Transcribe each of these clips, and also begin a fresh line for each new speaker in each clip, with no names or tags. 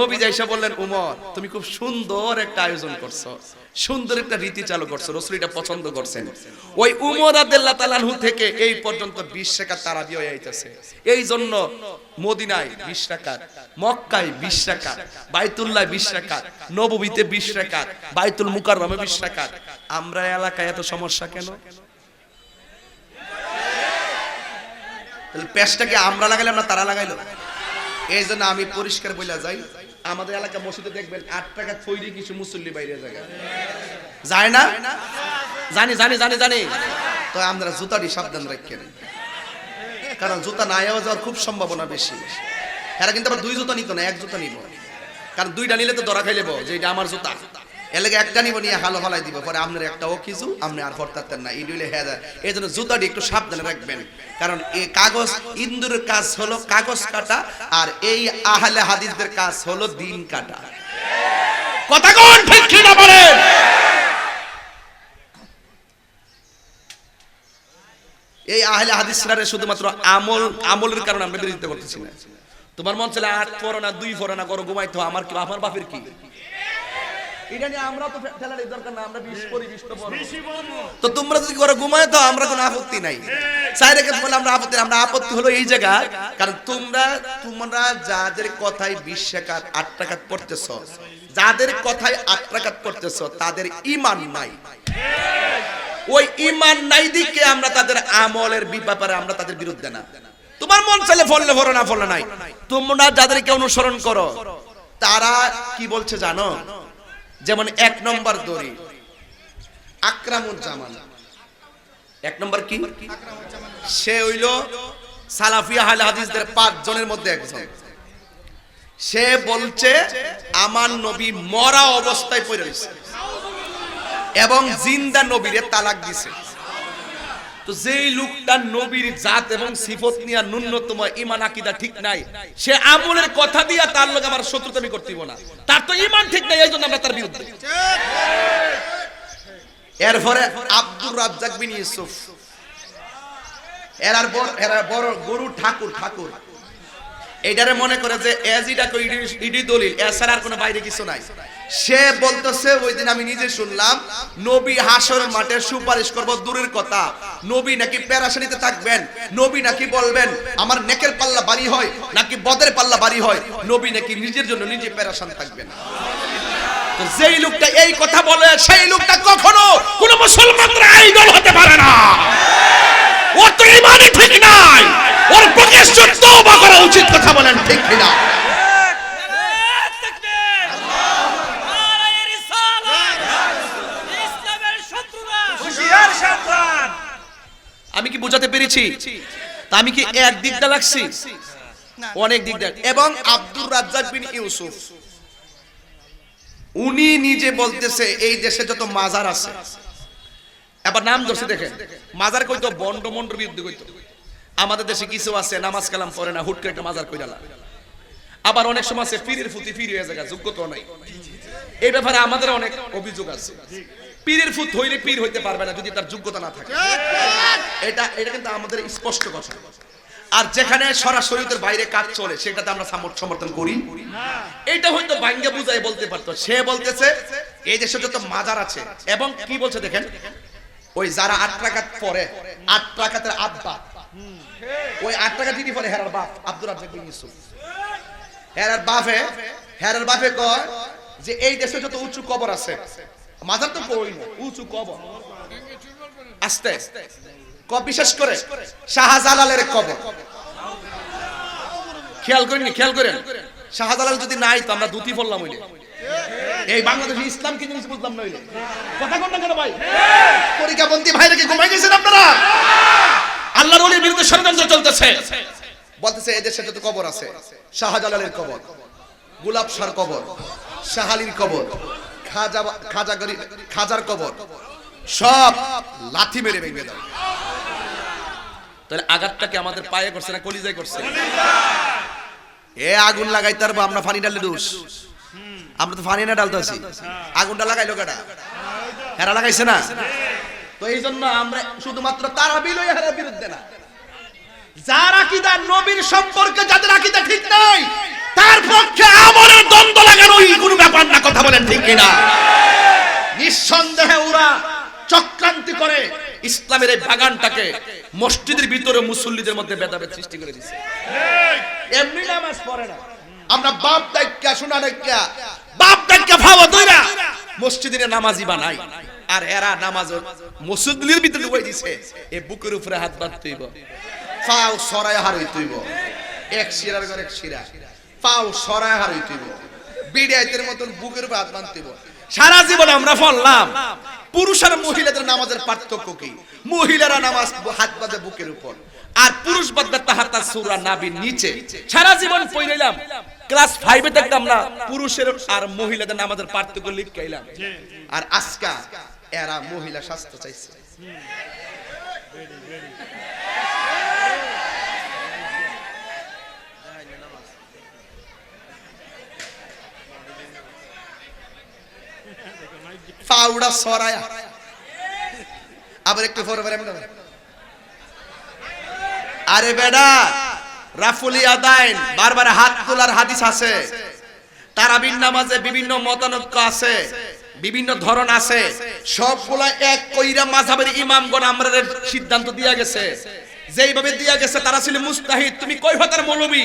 নবী যাইসা বললেন, উমর, তুমি খুব সুন্দর একটা আয়োজন করছ, সুন্দর একটা রীতি চালু করছ, রসুল এটা পছন্দ করছেন। ওই উমর আদাল্লাহ তালানহু থেকে এই পর্যন্ত বিশ টাকা তারা দিয়ে আইতেছে। এই জন্য মদিনায় বিশ টাকার মক্কায় বিশ টাকার বাইতুল্লাহ বিশ টাকার নববীতে বিশ টাকার বাইতুল মুকাররমে বিশ টাকার আমরা এলাকায় এত সমস্যা কেন? পেশটাকে আমরা লাগাইলাম না তারা লাগাইলো? এই জন্য আমি পরিষ্কার বলে যাই, আমাদের এলাকা মসজিদে দেখবেন আট টাকা তৈরি কিছু মুসল্লি বাইরে জায়গা যায় না? জানি জানি জানি জানি। তো আমরা জুতাটি সাবধান রাখেন। কারণ জুতা না যাওয়ার খুব সম্ভাবনা বেশি। এরা কিন্তু আবার দুই জুতা নিত না, এক জুতা নিব। কারণ দুইটা নিলে তো দরা খাইলেব যে এটা আমার জুতা। এলাকা একটা নিব নিয়ে হালো হলাই দিব। পরে আপনার একটা ও কিছু আপনি আর হরতাতেন না। এই হ্যাঁ এই জন্য জুতাটি একটু সাবধানে রাখবেন। কারণ এই কাগজ ইন্দুরের কাজ হলো কাগজ কাটা আর এই আহলে হাদিসদের কাজ হলো দিন কাটা। কথা কোন ঠিক বলেন? এই আহলে হাদিসরা শুধুমাত্র আমল আমলের কারণে আমরা বিরোধিতা করতেছি না। তোমার মন চলে আট পড়ো না দুই পড়ো না করো ঘুমাইতো আমার কি আমার বাপের কি? এটা নিয়ে আমরা তো ফেলার দরকার না আমরা বিশ করি বিশ তো তো তোমরা যদি করো ঘুমায় তো আমরা কোনো আপত্তি নাই। চাই রেখে বলে আমরা আপত্তি আমরা আপত্তি হলো এই জায়গা কারণ তোমরা তোমরা যাদের কথায় বিশ টাকা আট টাকা পড়তেছ যাদের কথায় আট টাকা পড়তেছ তাদের ইমান নাই। ওই ইমান নাই দিকে আমরা তাদের আমলের ব্যাপারে আমরা তাদের বিরুদ্ধে না। তোমার মন চাইলে ফললে ফলো না ফললে নাই। তোমরা যাদেরকে অনুসরণ করো তারা কি বলছে জানো? যেমন এক নম্বর দড়ি। আকরামুজ্জামান। এক নম্বর কি? সে হইল সালাফিয়া হাল হাদিসদের পাঁচ জনের মধ্যে একজন। সে বলছে, আমার নবী মরা অবস্থায় পড়ে রয়েছে এবং জিন্দা নবীরে তালাক দিছে তো যেই লোকটা নবীর জাত এবং সিফত নিয়ে ন্যূনতম ইমান আকিদা ঠিক নাই, সে আমলের কথা দিয়া তার লোক আমার শত্রুতামি করতেইব না। তার তো ইমান ঠিক নাই এই জন্য আমরা তার বিরুদ্ধে। এরপরে আব্দুর রাজ্জাক বিন ইউসুফ। এরার বড় এরার বড় গরু ঠাকুর ঠাকুর। এটারে মনে করে যে এজ ইটা কই ইডি- দলিল, এছাড়া আর কোনো বাইরে কিছু নাই। সে বলতেছে ওই দিন আমি নিজে শুনলাম, নবী হাসর মাঠে সুপারিশ করব দূরের কথা। নবী নাকি প্যারাশানিতে থাকবেন, নবী নাকি বলবেন, আমার নেকের পাল্লা বাড়ি হয়, নাকি বদের পাল্লা বাড়ি হয়? নবী নাকি নিজের জন্য নিজে প্যারাশান থাকবেন যেই লোকটা এই কথা বলে, সেই লোকটা কখনো কোন মুসলমানরা আইডল হতে পারে না। ওর তো ইমানই ঠিক নাই। ওর প্রকাশ্য তওবা করা উচিত, কথা বলেন ঠিক কিনা
হুশিয়ার সাবধান
আমি কি বোঝাতে পেরেছি? তা আমি কি এক দিকটা লাগছি? অনেক দিকটা এবং আব্দুর রাজ্জাক বিন ইউসুফ উনি নিজে বলতেছে এই দেশে যত মাজার আছে। এবার নাম ধরছে দেখেন। মাজার কইতো বন্ড মন্ডর বিরুদ্ধে কইতো। আমাদের দেশে কিছু আছে নামাজ কালাম পড়ে না হুট করে একটা মাজার কইরালা আবার অনেক সময় আছে পীরের ফুতি পীর হয়ে জায়গা যোগ্যতা নাই। এই ব্যাপারে আমাদের অনেক অভিযোগ আছে। পীরের ফুত হইলে পীর হইতে পারবে না যদি তার যোগ্যতা না থাকে। এটা এটা কিন্তু আমাদের স্পষ্ট কথা। আর যেখানে সরাসরিতের বাইরে কাজ চলে সেটাতে আমরা সামর- সমর্থন করি। এটা হয়তো ভাঙ্গে বুঝাই বলতে পারতো। সে বলতেছে এই দেশে যত মাজার আছে এবং কি বলছে দেখেন? ওই যারা আট টাকাত পরে আট টাকাতের আব্বা ওই আট টাকা দিদি পরে হেরার বাপ আব্দুর রাজ্জাক বিন ইউসুফ। হেরার বাপে হেরার বাপে কয় যে এই দেশে যত উঁচু কবর আছে মাজার তো কই না, উঁচু কবর। আস্তে ক বিশেষ করে শাহজালালের কবর। খেয়াল করিনি, খেয়াল করেন। শাহজালাল যদি নাই, তো আমরা দুটি বললাম হইলে। এই বাংলাদেশে ইসলাম কি জিনিস বুঝলাম না হইলে। কথা কোন না কেন ভাই? তরিকাবন্দি ভাইরা কি ঘুমাই গেছেন আপনারা? আল্লাহর ওলির বিরুদ্ধে ষড়যন্ত্র চলতেছে। বলতেছে এই দেশে যত কবর আছে, শাহজালালের কবর, গোলাপ সার কবর শাহালির কবর খাজা খাজা গরি খাজার কবর। সব লাথি মেরে ভেঙে দাও তাহলে আঘাতটাকে আমাদের পায়ে করছে না কলিজায় করছে? এ আগুন লাগাইতে পারব, আমরা ফানি ডালে দোষ। আমরা তো ফানি না ডালতেছি আগুনটা লাগাইলো কেটা হেরা লাগাইছে না? তো এই জন্য আমরা শুধুমাত্র তারা বিলই হেরার বিরুদ্ধে না। যার আকিদা নবীর সম্পর্কে, যাদের আকিদা ঠিক নাই তার পক্ষে আমলের দল কিনা নিঃসন্দেহে ওরা চক্রান্তি করে ইসলামের এই বাগানটাকে মসজিদের ভিতরে মুসল্লিদের মধ্যে ভেদাভেদ সৃষ্টি করে দিচ্ছে এমনি নামাজ পড়ে না। আমরা বাপ দায়িকা শোনা দায়িকা বাপ দায়িকা ভাবো দইরা মসজিদের নামাজি বানাই। আর এরা নামাজ মসজিদের ভিতরে ঢুকাই দিছে। এ বুকের উপরে হাত বাঁধ তুইব পাও সরাই হার হইতুইব এক শিরার ঘর, এক শিরা। পাও সরাই হার হইতুইব বিড়াইতের মতন বুকের উপরে হাত সারা জীবন আমরা ফললাম। পুরুষ আর মহিলাদের নামাজের পার্থক্য কি? মহিলারা নামাজ হাত বাঁধে বুকের উপর, আর পুরুষ বাঁধবে তাহাতা সুরা নাবির নিচে। সারা জীবন পড়লাম ক্লাস ফাইভে দেখতাম না, পুরুষের আর মহিলাদের নামাজের পার্থক্য লিখকাইলাম। আর আজকা এরা মহিলা স্বাস্থ্য চাইছে। ফাউডা সরায়া। আবার একটু পরে পরে আরে বেডা, রাফুলি আদাইন, বারবার হাত তোলার হাদিস আছে। তারাবির নামাজে বিভিন্ন মতানৈক্য আছে, বিভিন্ন ধরন আছে। সবগুলা এক কইরা মাযহাবের ইমামগণ আমরা সিদ্ধান্ত দিয়া গেছে। যেইভাবে দিয়া গেছে, তারা ছিল মুস্তাহিদ। তুমি কই হতার মৌলবী?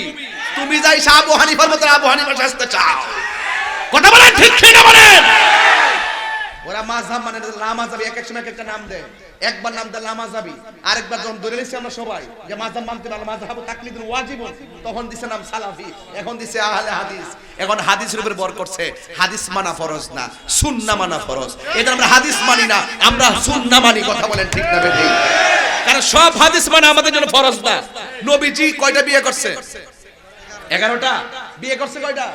তুমি যাই আবু হানিফার মতো আবু হানিফার শাস্তে চাও। কথা বলেন, ঠিক ঠিক বলেন? ওরা মাযহাব মানে লামাযাবি এক এক সময় এক একটা নাম দেয়। একবার নাম দেয় লামাযাবি আরেকবার যখন ধরে নিয়েছি আমরা সবাই, যে মাযহাব মানতে পারলে মাযহাব তাকলিদুল ওয়াজিব, তখন দিছে নাম সালাফি, এখন দিছে আহলে হাদিস। এখন হাদিসের উপর বর করছে, হাদিস মানা ফরজ না সুন্নাহ মানা ফরজ। এটা আমরা হাদিস মানি না, আমরা সুন্নাহ মানি, কথা বলেন ঠিক না বেঠি। কারণ সব হাদিস মানে আমাদের জন্য ফরজ না। নবীজি কয়টা বিয়ে করছে? এগারোটা। বিয়ে করছে কয়টা?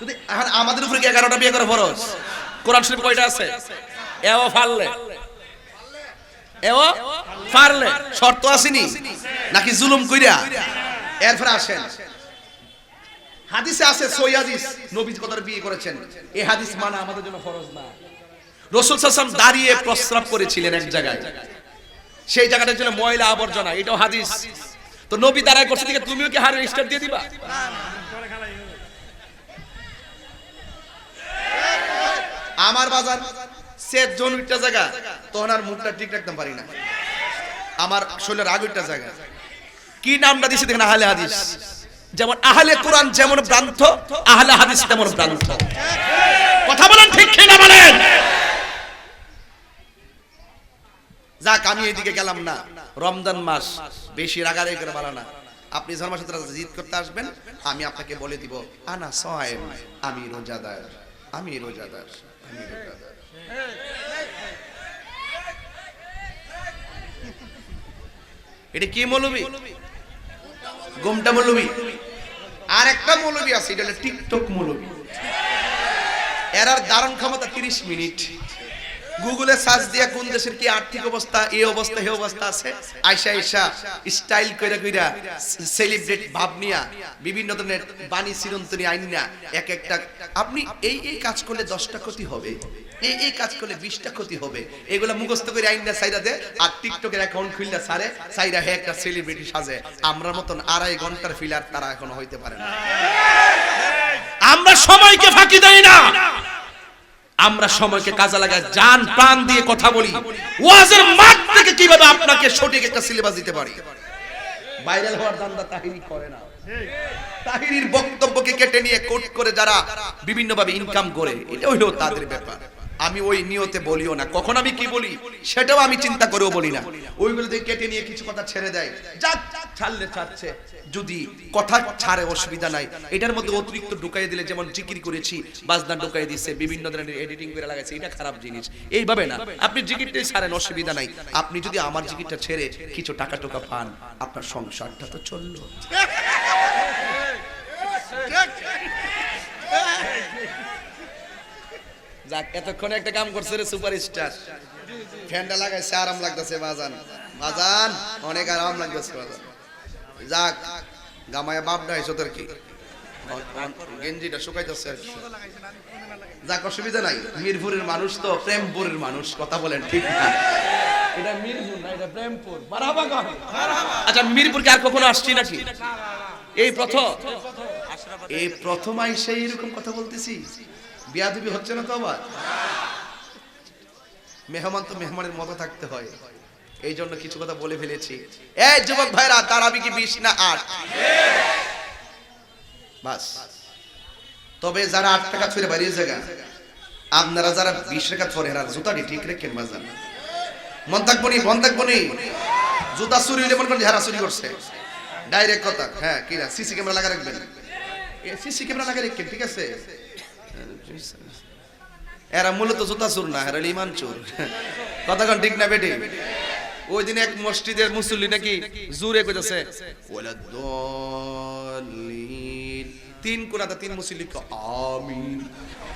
যদি আমাদের উপরে কি এগারোটা বিয়ে করা ফরজ? কোরআন শরীফ কয়টা আছে? এও ফারলে এও ফারলে শর্ত আসেনি? নাকি জুলুম কইরা? এরপরে আসেন। হাদিসে আছে সই হাদিস, নবী কতর বিয়ে করেছেন। এই হাদিস মানা আমাদের জন্য ফরজ না। রসুল সাল্লাম দাঁড়িয়ে প্রস্রাব করেছিলেন এক জায়গায়। সেই জায়গাটা ছিল ময়লা আবর্জনা, এটাও হাদিস। তো নবী দাঁড়ায় করছে দিকে তুমিও কি হারের স্টার দিয়ে দিবা? আমার বাজার সেট জন উইটা জায়গা, তখন আর মুখটা ঠিক রাখতে পারি না। আমার শরীরের আগ উইটা জায়গা। কি নামটা দিছে দেখেন আহলে হাদিস? যেমন আহলে কোরআন যেমন গ্রন্থ আহলে হাদিস তেমন গ্রন্থ কথা বলেন ঠিক কি না বলেন? যাক, আমি এইদিকে গেলাম না। রমজান মাস, বেশি রাগারাগি করে বলা না। আপনি ধর্মের সাথে জিদ করতে আসবেন, আমি আপনাকে বলে দিব, আনা আমি আমি রোজাদার আমি রোজাদার। এটা কি মৌলবি গোমটা মৌলবি আর একটা মৌলবি আছে, এটা হলো টিকটক মৌলবি এরার দারণ ক্ষমতা 30 মিনিট। গুগলে সার্চ দিয়া কোন দেশের কি আর্থিক অবস্থা, এই অবস্থা হে অবস্থা আছে? আয়সা আয়সা স্টাইল কইরা কইরা সেলিব্রেট ভাব নিয়া, বিভিন্ন ধরনের বাণী চিরন্তনী আইন না এক একটা আপনি এই এই কাজ করলে দশটা ক্ষতি হবে, এই এই কাজ করলে বিশটা ক্ষতি হবে। এগুলা মুখস্থ করে আইন না সাইরা দে, আর টিকটকের অ্যাকাউন্ট খুললে সারে, সাইরা হে একটা সেলিব্রিটি সাজে। আমরার মতন আড়াই ঘণ্টার ফিলার তারা এখনও হইতে পারে না। আমরা সময়কে ফাঁকি দেই না। আমরা সময়কে কাজে লাগাই, জান, প্রাণ দিয়ে কথা বলি। ওয়াজের মাঠ থেকে কীভাবে আপনাকে সঠিক একটা সিলেবাস দিতে পারি? ভাইরাল হওয়ার দান্দা তাহিরি করে না। তাহিরির বক্তব্যকে কেটে নিয়ে কোট করে যারা বিভিন্নভাবে ইনকাম করে এটা হইল তাদের ব্যাপার। আমি ওই নিয়তে বলিও না। কখন আমি কি বলি? সেটাও আমি চিন্তা করেও বলি না। ওইগুলো দিয়ে কেটে নিয়ে কিছু কথা ছেড়ে দেয়। যা ছাড়লে ছাড়ছে। যদি কথা ছাড়ে অসুবিধা নাই। এটার মধ্যে অতিরিক্ত ঢুকাই দিলে যেমন জিকির করেছি বাজনা ঢুকাই দিছে বিভিন্ন ধরনের এডিটিং করে লাগাইছে এটা খারাপ জিনিস। এইভাবে না। আপনি জিকিরটাই ছাড়েন অসুবিধা নাই। আপনি যদি আমার জিকিরটা ছেড়ে কিছু টাকা টোকা পান আপনার সংসারটা তো চলল। যাক এতক্ষণে একটা কাম করছে রে সুপারস্টার। ফ্যানটা লাগাইছে আরাম লাগতেছে বাজান। বাজান অনেক আরাম লাগতেছে বাজান। যাক গামায় বাপ ডাইছো তোর কি? গেঞ্জিটা শুকাইতেছে আর কি। যাক অসুবিধা নাই। মিরপুরের মানুষ তো প্রেমপুরের মানুষ কথা বলেন ঠিক না। এটা মিরপুর না এটা প্রেমপুর। বারাবা কন আচ্ছা মিরপুর কি আর কখনো আসছি নাকি? এই প্রথম এই প্রথম আইসে এরকম কথা বলতেছি বিয়াদবি হচ্ছে না তো আবার? মেহমান তো মেহমানের মতো থাকতে হয়। এই জন্য কিছু কথা বলে ফেলেছি। এই যুবক ভাইরা, তার আমি কি বিশ না আট? বাস। তবে যারা আট টাকা ছুঁড়ে বাড়িয়ে জায়গা, আপনারা যারা বিশ টাকা ছড়ে হেরার জুতাটি ঠিক রেখেন বাজান মন থাকব নি, মন থাকব নি? জুতা চুরি হইলে মনে করেন হেরা চুরি করছে। ডাইরেক্ট কথা। হ্যাঁ কি না সিসি ক্যামেরা লাগা রাখবেন। সিসি ক্যামেরা লাগা রাখবেন ঠিক আছে? এরা মূলত জুতা চুর না এরা ইমান চোর। কথাক্ষণ ঠিক না বেটি? ওই দিন এক মসজিদের মুসল্লি নাকি জুরে কইতাছে ওয়ালা দলিল তিন কোনাতে তিন মুসল্লি আমিন।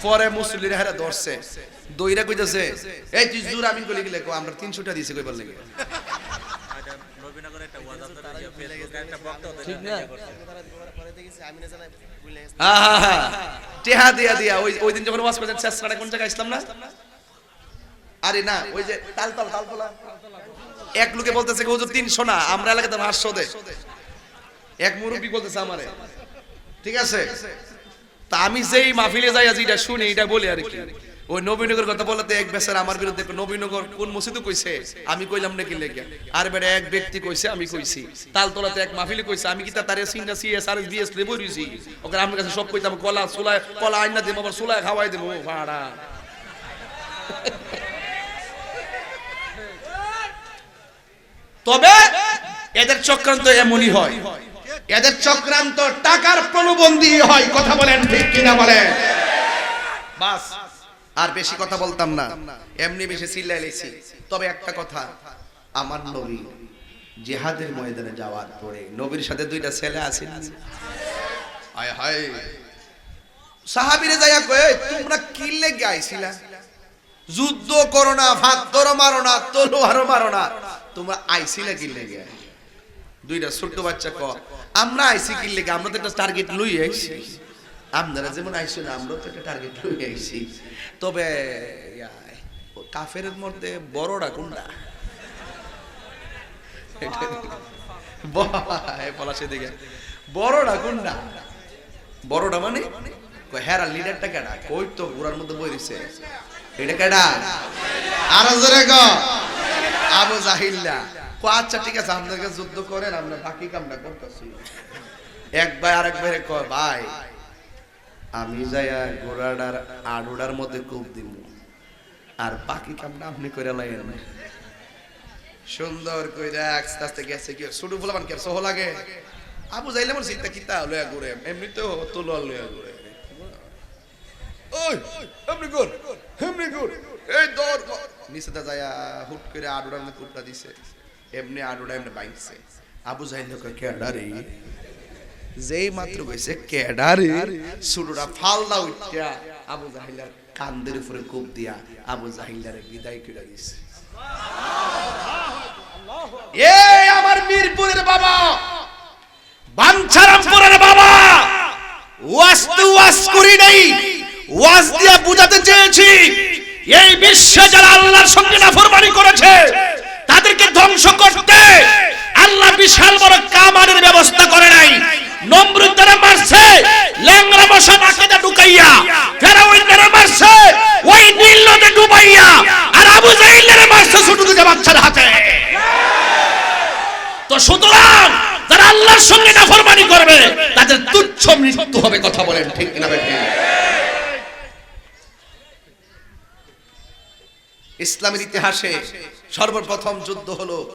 পরে মুসল্লিরা হেরা ধরছে দইরা কইতাছে এই তুই জুর আমিন কইলি গেলে কো আমরা 300 টাকা দিয়েছি কইবার লাগে। আহা, টেহা দিয়া দিয়া, ওই ওই দিন যখন ওয়াজ করেছেন শেষরাটা কোন জায়গায় ইসলাম না? আরে না, ওই যে তালতল, তালতলা। এক লোকে বলতেছে হুজুর 300 না, আমরা এলাকাতে 500 দে। এক মুরুবি বলতেছে আমারে, ঠিক আছে? তা আমি যেই মাহফিলে যাই আজ এটা শুনি, এটা বলি আর কি। ওই নবীনগর কথা বলতে এক বেচার আমার বিরুদ্ধে নবীনগর কোন মসজিদে কইছে? আমি কইলাম নাকি লেগে। আর বেটা এক ব্যক্তি কইছে, আমি কইছি। তালতলাতে এক মাহফিলে কইছে, আমি কি তারে সিনটা সিএস, আর বিএস লেবই রইছি? ওকে আমার কাছে সব কইতাম, কলা সুলায়, কলা আইনা দেবো, আবার সুলায় খাওয়াই দেবো। ভাড়া। তবে এদের চক্রান্ত এমনই হয়। এদের চক্রান্ত টাকার প্রলোভন দিয়ে হয়, কথা বলেন ঠিক কিনা বলেন? বাস। আর বেশি কথা বলতাম না। এমনি বেশি চিল্লাই লেছি। তবে একটা কথা, আমার নবী জেহাদের ময়দানে যাওয়ার পরে নবীর সাথে দুইটা ছেলে আছে? হায় হায়। সাহাবিরে যাইয়া কয়ে তোমরা কি লেগে আইছিলা? যুদ্ধ করো না ভাত ধরো, মারো না, তলোয়ারও মারো না। তোমরা আইছিলা কি লেগে? দুইটা ছোট্ট বাচ্চা ক আমরা আইছি কি লেগে? আমরা তো একটা টার্গেট লই আইছি। আপনারা যেমন আইসো না আমরাও তো একটা টার্গেট আইছি তবে কাফের মধ্যে বড়টা কোনটা? পলাশে দিকে বড়টা কোনটা? বড়টা মানে? হেরা লিডারটা কেডা? কই তো ঘোড়ার মধ্যে বই দিছে। এটা কেডা? আর জোরে গ আবু জাহিল্লা। কো আচ্ছা ঠিক আছে আপনাকে যুদ্ধ করেন আমরা বাকি কামটা করতেছি। এক ভাই আরেক ভাই কয় ভাই আমি যাইয়া ঘোড়াটার আড়ুটার মধ্যে কূপ দিব আর বাকি কামটা আপনি করে লাইন সুন্দর কইরা আস্তে আস্তে গেছে কি শুধু বলবান কে সহ লাগে? আবু যাইলে মন চিন্তা কিতা লয়া ঘুরে? এমনি তো তোলার লয়া ঘুরে। ওই এমনি কর এমনি কর। এই দর নিচে দা যায়া হুট করে আডুড়ার মধ্যে কুপটা দিছে। এমনি আডুড়া এমনি বাইছে আবু যাইলে কয় কেডা রে? যেই মাত্র কইছে কেডা রে সুডুরা ফালদা উঠয়া আবু জাহিলার কান্দের উপরে কোপ দিয়া আবু জাহিলারে বিদায় করে দিছে। এই আমার মিরপুরের বাবা, বাঞ্ছারামপুরের বাবা ওয়াস্তু ওয়াস করি নাই, ওয়াজ দিয়া বুঝাতে চেয়েছি, এই বিশ্বে যারা আল্লাহর সঙ্গে নাফরমানি করেছে, তাদেরকে ধ্বংস করতে আল্লাহ বিশাল বড় কামানের ব্যবস্থা করে নাই। ঢুকাইয়া ফেরাউন দ্বারা মারছে ওই নীল নদে ডুবাইয়া আর আবু মারছে ছোট দুটো বাচ্চার হাতে তো সুতরাং আল্লাহর সঙ্গে নাফরমানি করবে, তাদের তুচ্ছ মৃত্যু হবে কথা বলেন ঠিক বেঠিক? ইসলামের ইতিহাসে সর্বপ্রথম যুদ্ধ হলো